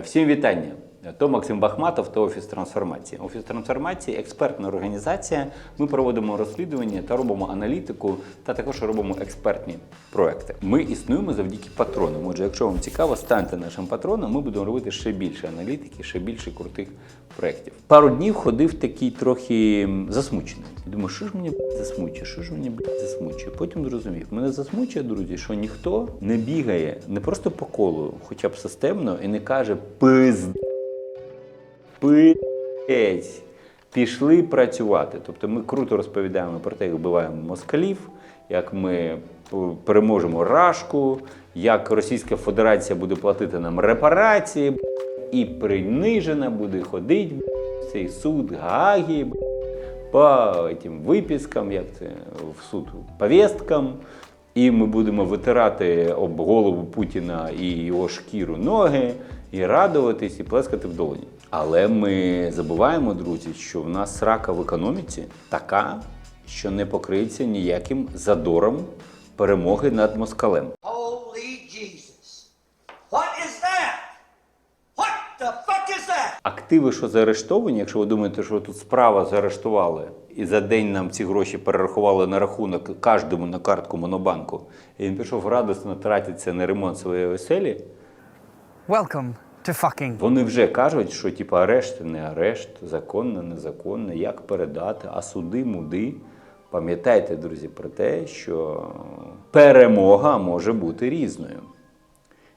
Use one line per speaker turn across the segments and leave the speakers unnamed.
Всім вітання. То Максим Бахматов та Офіс трансформації. Офіс трансформації експертна організація. Ми проводимо розслідування та робимо аналітику, та також робимо експертні проекти. Ми існуємо завдяки патронам. Отже, якщо вам цікаво, станьте нашим патроном. Ми будемо робити ще більше аналітики, ще більше крутих проєктів. Пару днів ходив такий трохи засмучений. Думаю, що ж мені засмучує, що ж мені засмучує. Потім зрозумів, мене засмучує, друзі, що ніхто не бігає не просто по колу, хоча б системно, і не каже пизд. Пиць. Пішли працювати. Тобто ми круто розповідаємо про те, як вбиваємо москалів, як ми переможемо Рашку, як Російська Федерація буде платити нам репарації, і принижена буде ходити цей суд Гаагі по тим випискам, як це в суд повісткам. І ми будемо витирати об голову Путіна і його шкіру ноги, і радуватись, і плескати в долоні. Але ми забуваємо, друзі, що в нас срака в економіці така, що не покриється ніяким задором перемоги над москалем.
Holy Jesus. What is that? What the fuck is that?
Активи, що заарештовані, якщо ви думаєте, що тут справа заарештували, і за день нам ці гроші перерахували на рахунок кожному на картку Монобанку, і він пішов радісно тратитися на ремонт своєї оселі,
Welcome to fucking.
Вони вже кажуть, що типу, арешт не арешт, законно, незаконно, як передати, а суди, муди. Пам'ятайте, друзі, про те, що перемога може бути різною.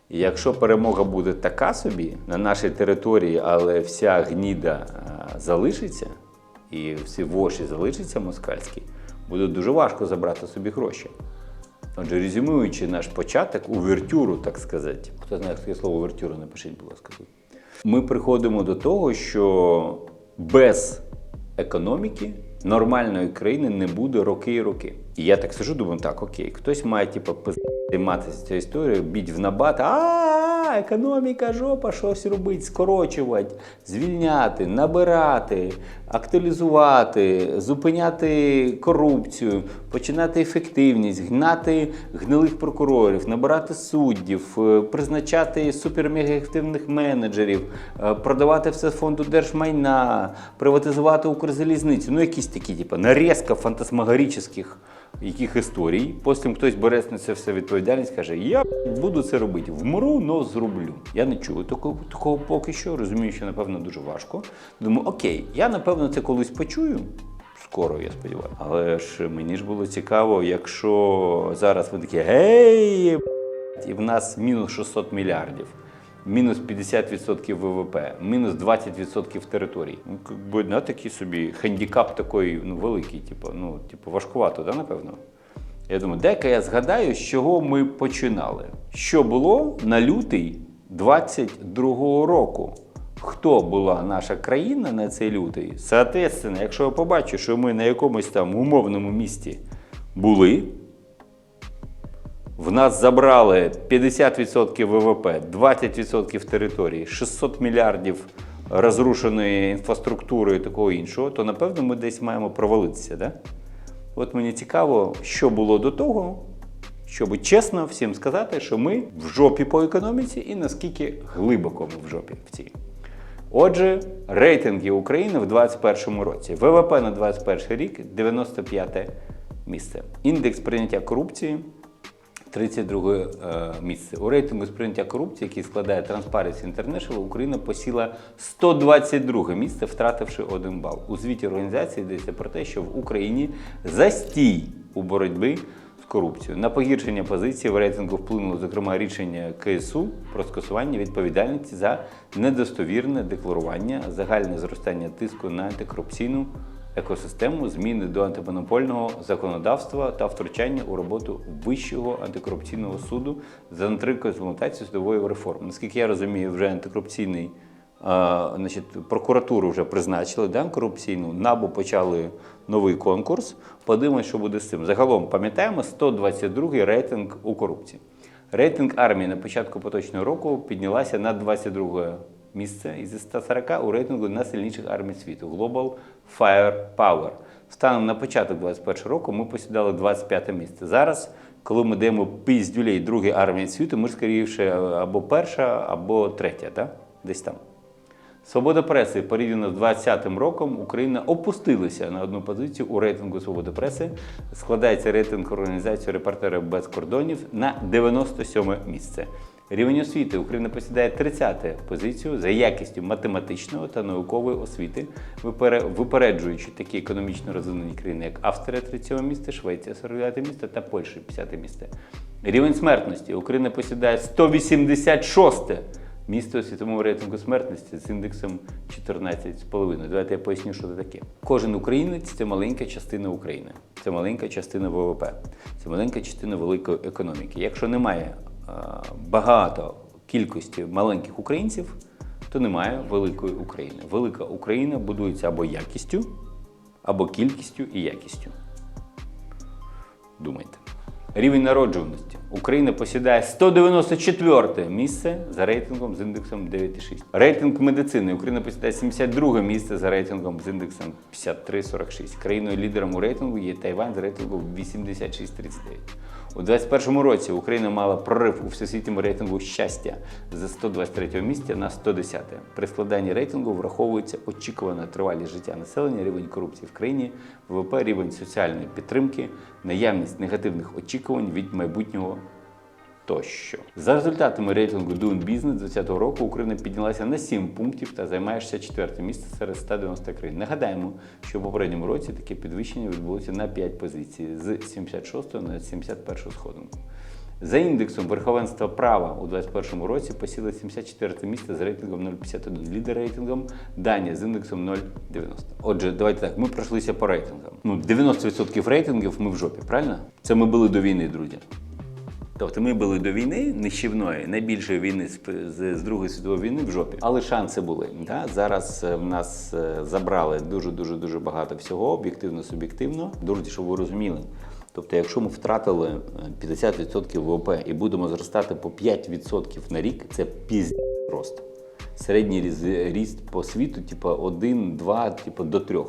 І якщо перемога буде така собі на нашій території, але вся гніда а, залишиться, і всі воші залишаться москальські, буде дуже важко забрати собі гроші. Отже, резюмуючи наш початок, увертюру, так сказати. Хто знає, яке слово увертюра, напишіть, будь ласка. Ми приходимо до того, що без економіки нормальної країни не буде роки і роки. І я так сижу, думаю, так, окей, хтось має типу, займатися цією історією, біть в набат, а економіка, жопа, щось робити, скорочувати, звільняти, набирати, актуалізувати, зупиняти корупцію, починати ефективність, гнати гнилих прокурорів, набирати суддів, е, призначати супермегаефективних менеджерів, е, продавати все фонду держмайна, приватизувати Укрзалізницю. Ну, якісь такі, типу, нарізка фантасмагорічних яких історій. Потім хтось бере на це все відповідальність, каже, я буду це робити, вмру, но зроблю. Я не чую такого, такого поки що, розумію, що напевно дуже важко. Думаю, окей, я напевно це колись почую. Скоро, я сподіваюся. Але ж мені ж було цікаво, якщо зараз ви такі гей, і в нас мінус 600 мільярдів, мінус 50% ВВП, мінус 20% територій. Ну, на такий собі хендікап такий ну, великий, типу, ну, типу, важкувато, да, напевно? Я думаю, дай-ка я згадаю, з чого ми починали. Що було на лютий 22-го року? Хто була наша країна на цей лютий? Соответственно, якщо я побачу, що ми на якомусь там умовному місті були, в нас забрали 50% ВВП, 20% території, 600 мільярдів розрушеної інфраструктури і такого іншого, то напевно ми десь маємо провалитися. Да? От мені цікаво, що було до того, щоб чесно всім сказати, що ми в жопі по економіці і наскільки глибоко ми в жопі в цій. Отже, рейтинги України в 2021 році. ВВП на 2021 рік 95 місце. Індекс прийняття корупції 32 е, місце. У рейтингу з прийняття корупції, який складає Transparency International, Україна посіла 122 місце, втративши один бал. У звіті організації йдеться про те, що в Україні застій у боротьбі корупцією. На погіршення позиції в рейтингу вплинуло, зокрема, рішення КСУ про скасування відповідальності за недостовірне декларування, загальне зростання тиску на антикорупційну екосистему, зміни до антимонопольного законодавства та втручання у роботу Вищого антикорупційного суду за нетривкою імплементації судової реформи. Наскільки я розумію, вже антикорупційний а, значить, прокуратуру вже призначили, да, корупційну, НАБУ почали новий конкурс. Подивимось, що буде з цим. Загалом пам'ятаємо 122 рейтинг у корупції. Рейтинг армії на початку поточного року піднялася на 22 місце із 140 у рейтингу найсильніших армій світу Global Firepower. Станом на початок 2021 року ми посідали 25 місце. Зараз, коли ми даємо піздюлей другій армії світу, ми скоріше або перша, або третя. Так? десь там. Свобода преси порівняно з 2020 роком Україна опустилася на одну позицію у рейтингу свободи преси. Складається рейтинг організації репортерів без кордонів на 97 місце. Рівень освіти Україна посідає 30-те позицію за якістю математичної та наукової освіти, випереджуючи такі економічно розвинені країни, як Австрія 37 місце, Швеція 49 місце та Польща 50 місце. Рівень смертності Україна посідає 186 Місто у світовому рейтингу смертності з індексом 14,5. Давайте я поясню, що це таке. Кожен українець це маленька частина України, це маленька частина ВВП, це маленька частина великої економіки. Якщо немає багато кількості маленьких українців, то немає великої України. Велика Україна будується або якістю, або кількістю і якістю. Думайте. Рівень народжуваності. Україна посідає 194 місце за рейтингом з індексом 9,6. Рейтинг медицини. Україна посідає 72 місце за рейтингом з індексом 53,46. Країною лідером у рейтингу є Тайвань з рейтингом 86,39. У 2021 році Україна мала прорив у всесвітньому рейтингу щастя з 123 місця на 110. При складанні рейтингу враховується очікувана тривалість життя населення, рівень корупції в країні, ВВП, рівень соціальної підтримки, наявність негативних очікувань від майбутнього тощо. За результатами рейтингу Doing Business 2020 року Україна піднялася на 7 пунктів та займає 64 місце серед 190 країн. Нагадаємо, що в попередньому році таке підвищення відбулося на 5 позицій з 76 на 71 сходинку. За індексом верховенства права у 2021 році посіли 74 місце з рейтингом 0,51. Лідер рейтингом Данія з індексом 0,90. Отже, давайте так, ми пройшлися по рейтингам. Ну, 90% рейтингів ми в жопі, правильно? Це ми були до війни, друзі. Тобто ми були до війни нищівної, найбільшої війни з, Другої світової війни в жопі. Але шанси були. Да? Зараз е, в нас е, забрали дуже дуже дуже багато всього, об'єктивно, суб'єктивно. Друзі, щоб ви розуміли. Тобто, якщо ми втратили е, 50% ВВП і будемо зростати по 5% на рік, це пізд рост. Середній різ- ріст по світу, типу 1, 2, типу до 3.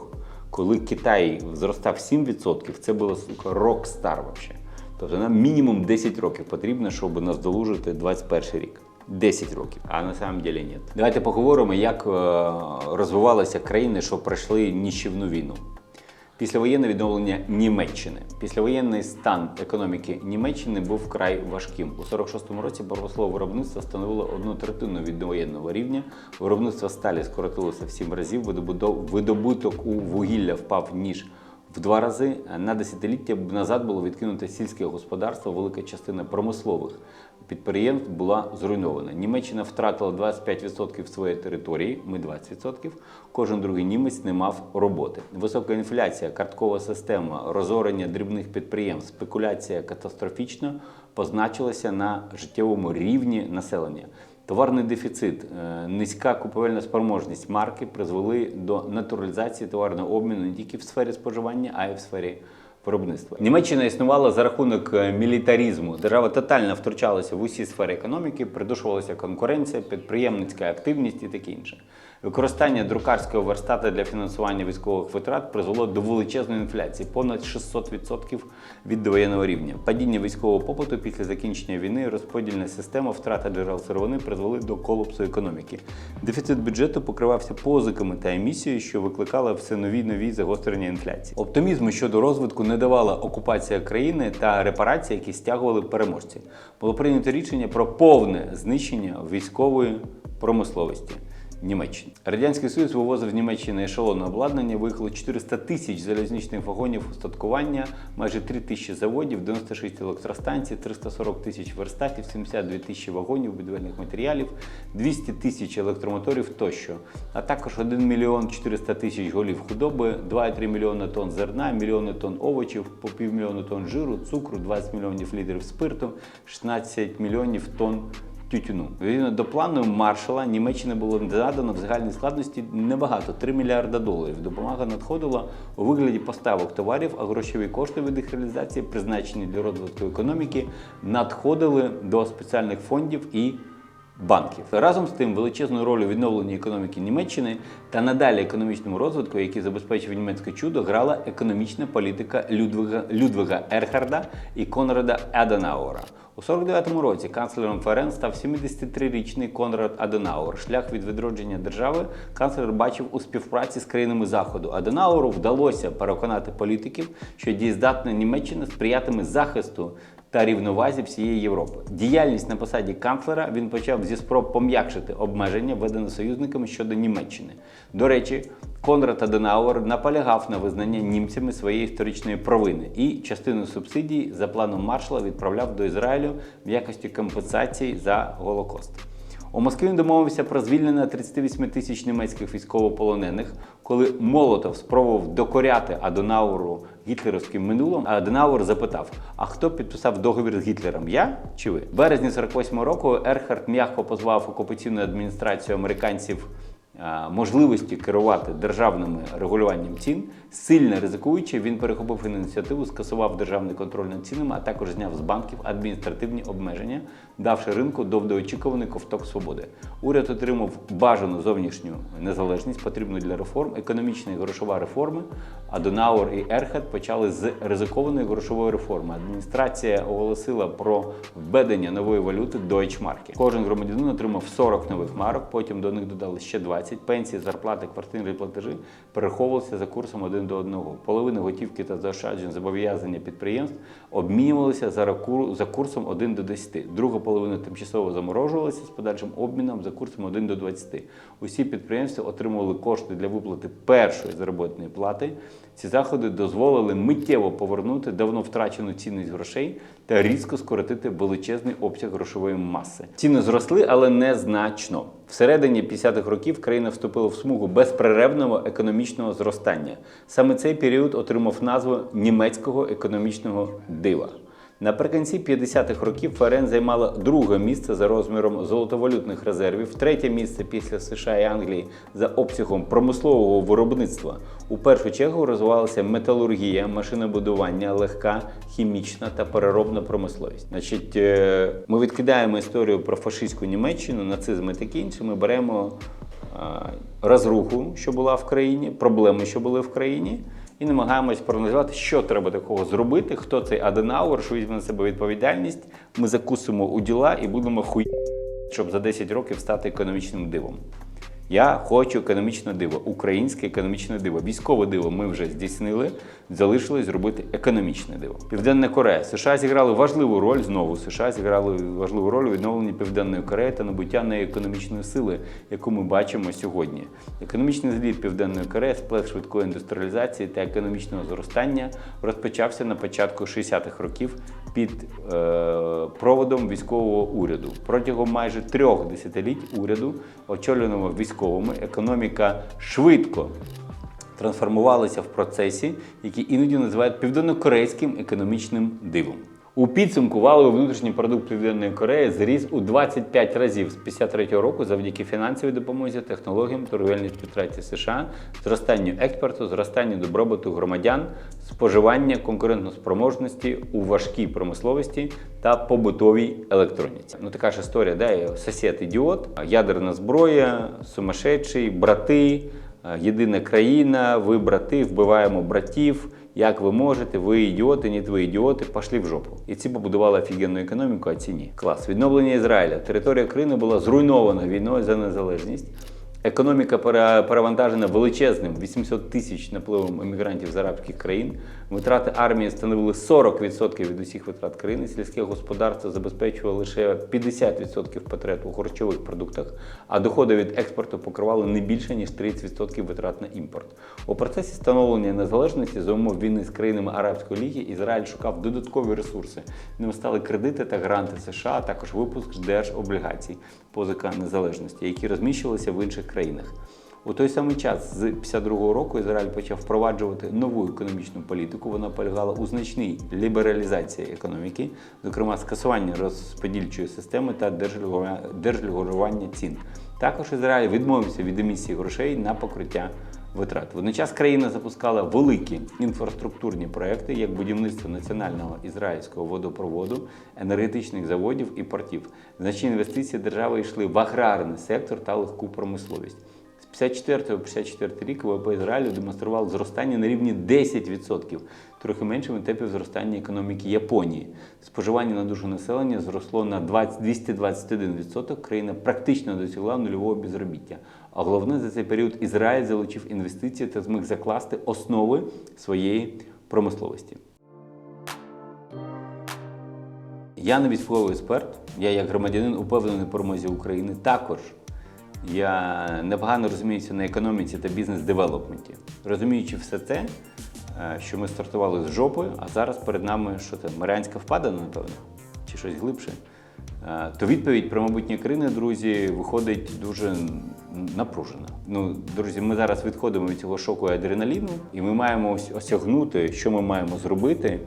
Коли Китай зростав 7%, це було рок-стар вообще. Тобто нам мінімум 10 років потрібно, щоб наздолужити 21 рік. 10 років, а на самом деле ні. Давайте поговоримо, як е, розвивалися країни, що пройшли ніщівну війну. Післявоєнне відновлення Німеччини. Післявоєнний стан економіки Німеччини був вкрай важким. У 46-му році промислове виробництво становило одну третину від довоєнного рівня. Виробництво сталі скоротилося в сім разів. Видобуток у вугілля впав ніж в два рази. На десятиліття назад було відкинуте сільське господарство. Велика частина промислових підприємств була зруйнована. Німеччина втратила 25% своєї території, ми 20%. Кожен другий німець не мав роботи. Висока інфляція, карткова система, розорення дрібних підприємств, спекуляція катастрофічно позначилася на життєвому рівні населення. Товарний дефіцит, е, низька купівельна спроможність марки призвели до натуралізації товарного обміну не тільки в сфері споживання, а й в сфері виробництва. Німеччина існувала за рахунок е, мілітарізму. Держава тотально втручалася в усі сфери економіки, придушувалася конкуренція, підприємницька активність і таке інше. Використання друкарського верстата для фінансування військових витрат призвело до величезної інфляції, понад 600% від довоєнного рівня. Падіння військового попиту після закінчення війни, розподільна система, втрата джерел сировини призвели до колапсу економіки. Дефіцит бюджету покривався позиками та емісією, що викликала все нові нові загострення інфляції. Оптимізму щодо розвитку не давала окупація країни та репарації, які стягували переможці. Було прийнято рішення про повне знищення військової промисловості. Німеччини. Радянський Союз вивозив з Німеччини ешелонне обладнання, виїхало 400 тисяч залізничних вагонів устаткування, майже 3 тисячі заводів, 96 електростанцій, 340 тисяч верстатів, 72 тисячі вагонів будівельних матеріалів, 200 тисяч електромоторів тощо, а також 1 мільйон 400 тисяч голів худоби, 2,3 мільйони тонн зерна, мільйони тонн овочів, по півмільйона тонн жиру, цукру, 20 мільйонів літрів спирту, 16 мільйонів тонн тютюну. Відповідно до плану маршала Німеччини було задано в загальній складності небагато 3 мільярда доларів. Допомога надходила у вигляді поставок товарів, а грошові кошти від їх реалізації, призначені для розвитку економіки, надходили до спеціальних фондів і. Банків разом з тим величезну роль у відновленні економіки Німеччини та надалі економічному розвитку, який забезпечив німецьке чудо, грала економічна політика Людвига, Людвига Ерхарда і Конрада Аденауера. У У 49-му році канцлером ФРН став 73-річний Конрад Аденауер. Шлях від відродження держави канцлер бачив у співпраці з країнами Заходу. Аденауру вдалося переконати політиків, що дієздатна Німеччина сприятиме захисту та рівновазі всієї Європи. Діяльність на посаді канцлера він почав зі спроб пом'якшити обмеження, введені союзниками щодо Німеччини. До речі, Конрад Аденауер наполягав на визнання німцями своєї історичної провини і частину субсидій за планом Маршала відправляв до Ізраїлю в якості компенсації за Голокост. У Москві він домовився про звільнення 38 тисяч німецьких військовополонених, коли Молотов спробував докоряти Аденауру гітлерівським минулим. А Аденауер запитав: а хто підписав договір з Гітлером? Я чи ви? В березні 48 року Ерхард м'яко позвав окупаційну адміністрацію американців можливості керувати державним регулюванням цін, сильно ризикуючи, він перехопив ініціативу, скасував державний контроль над цінами, а також зняв з банків адміністративні обмеження, давши ринку довгоочікуваний ковток свободи. Уряд отримав бажану зовнішню незалежність, потрібну для реформ, економічна і грошова реформи. А Донауер і Ерхет почали з ризикованої грошової реформи. Адміністрація оголосила про введення нової валюти Deutschmark. Кожен громадянин отримав 40 нових марок, потім до них додали ще 20. Пенсії, зарплати, квартирні платежі переховувалися за курсом один до одного. Половина готівки та заощаджень зобов'язання підприємств обмінювалися за курсом 1 до 10. Друга половина тимчасово заморожувалася з подальшим обміном за курсом 1 до 20. Усі підприємства отримували кошти для виплати першої заробітної плати. Ці заходи дозволили миттєво повернути давно втрачену цінність грошей та різко скоротити величезний обсяг грошової маси. Ціни зросли, але незначно. Всередині 50-х років країна вступила в смугу безперервного економічного зростання. Саме цей період отримав назву німецького економічного дива. Наприкінці 50-х років ФРН займала друге місце за розміром золотовалютних резервів, третє місце після США і Англії за обсягом промислового виробництва. У першу чергу розвивалася металургія, машинобудування, легка, хімічна та переробна промисловість. Значить, е, ми відкидаємо історію про фашистську Німеччину, нацизм і таке інше. Ми беремо е, розруху, що була в країні, проблеми, що були в країні, і намагаємось проаналізувати, що треба такого зробити, хто цей Аденауер, що візьме на себе відповідальність. Ми закусимо у діла і будемо хуй, щоб за 10 років стати економічним дивом. Я хочу економічне диво, українське економічне диво. Військове диво ми вже здійснили, залишилось зробити економічне диво. Південна Корея. США зіграли важливу роль знову. США зіграли важливу роль у відновленні Південної Кореї та набуття неї економічної сили, яку ми бачимо сьогодні. Економічний зліт Південної Кореї, сплет швидкої індустріалізації та економічного зростання розпочався на початку 60-х років під е, проводом військового уряду. Протягом майже трьох десятиліть уряду, очолюваного військовими, економіка швидко трансформувалася в процесі, який іноді називають південнокорейським економічним дивом. У підсумку валовий внутрішній продукт Південної Кореї зріс у 25 разів з 53 року завдяки фінансовій допомозі, технологіям, торговельній співпраці США, зростанню експорту, зростанню добробуту громадян, споживання конкурентоспроможності у важкій промисловості та побутовій електроніці. Ну така ж історія, є сосед ідіот, ядерна зброя, сумасшедший, брати. Єдина країна, ви брати, вбиваємо братів. Як ви можете, ви ідіоти, ні ви ідіоти, пошли в жопу. І ці побудували офігенну економіку, а ці ні. Клас. Відновлення Ізраїля. Територія країни була зруйнована війною за незалежність. Економіка перевантажена величезним 800 тисяч напливом емігрантів з арабських країн. Витрати армії становили 40% від усіх витрат країни. Сільське господарство забезпечувало лише 50% потреб у харчових продуктах, а доходи від експорту покривали не більше ніж 30% витрат на імпорт. У процесі становлення незалежності за умов війни з країнами Арабської ліги Ізраїль шукав додаткові ресурси. Ними стали кредити та гранти США, а також випуск держоблігацій позика незалежності, які розміщувалися в інших країнах. У той самий час з 52-го року Ізраїль почав впроваджувати нову економічну політику. Вона полягала у значній лібералізації економіки, зокрема скасування розподільчої системи та держрегулювання- цін. Також Ізраїль відмовився від емісії грошей на покриття витрат. Водночас країна запускала великі інфраструктурні проекти, як будівництво національного ізраїльського водопроводу, енергетичних заводів і портів. Значні інвестиції держави йшли в аграрний сектор та легку промисловість. З З 54 по 54 рік ВВП Ізраїлю демонстрував зростання на рівні 10%, трохи меншими темпів зростання економіки Японії. Споживання на душу населення зросло на 20, 221%. Країна практично досягла нульового безробіття. А головне за цей період Ізраїль залучив інвестиції та зміг закласти основи своєї промисловості. Я не військовий експерт, я як громадянин упевнений перемозі України також. Я непогано розуміюся на економіці та бізнес-девелопменті. Розуміючи все це, е, що ми стартували з жопи, а зараз перед нами що це, Маріанська впадина, напевно, чи щось глибше, е, то відповідь про майбутнє країни, друзі, виходить дуже напружена. Ну, друзі, ми зараз відходимо від цього шоку і адреналіну, і ми маємо осягнути, що ми маємо зробити,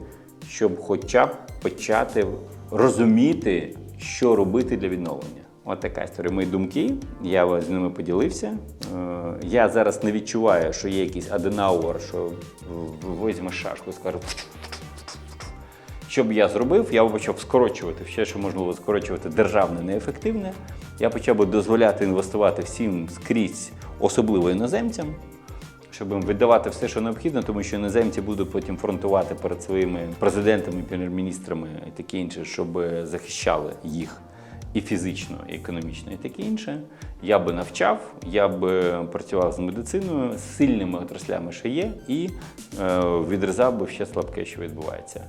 щоб хоча б почати розуміти, що робити для відновлення. От така історія. Мої думки. Я з ними поділився. Е, Я зараз не відчуваю, що є якийсь Аденауер, що візьме шашку і скаже. Що б я зробив, я почав скорочувати все, що можливо скорочувати державне, неефективне. Я почав би дозволяти інвестувати всім скрізь, особливо іноземцям, щоб їм віддавати все, що необхідно, тому що іноземці будуть потім фронтувати перед своїми президентами, прем'єр-міністрами і таке інше, щоб захищали їх і фізично, і економічно, і таке інше. Я би навчав, я би працював з медициною, з сильними отраслями, що є, і е, відрізав би все слабке, що відбувається.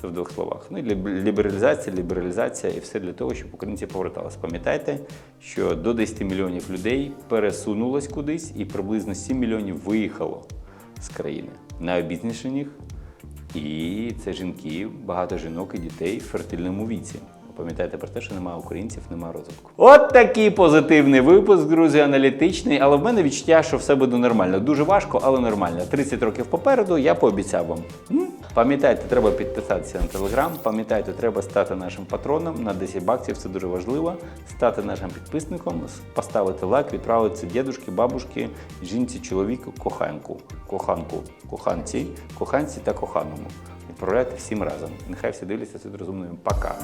Це в двох словах. Ну лібералізація, лібералізація і все для того, щоб українці поверталися. Пам'ятайте, що до 10 мільйонів людей пересунулось кудись, і приблизно 7 мільйонів виїхало з країни. Найобізнішеніх і це жінки, багато жінок і дітей в фертильному віці. Пам'ятайте про те, що немає українців, немає розвитку. От такий позитивний випуск, друзі, аналітичний. Але в мене відчуття, що все буде нормально. Дуже важко, але нормально. 30 років попереду я пообіцяв вам. Пам'ятайте, треба підписатися на телеграм. Пам'ятайте, треба стати нашим патроном на 10 баксів. Це дуже важливо. Стати нашим підписником, поставити лайк, відправити це дідушки, бабушки, жінці, чоловіку, коханку, коханку, коханці, коханці та коханому. Відправляйте всім разом. Нехай всі дивляться це розумною. Пока.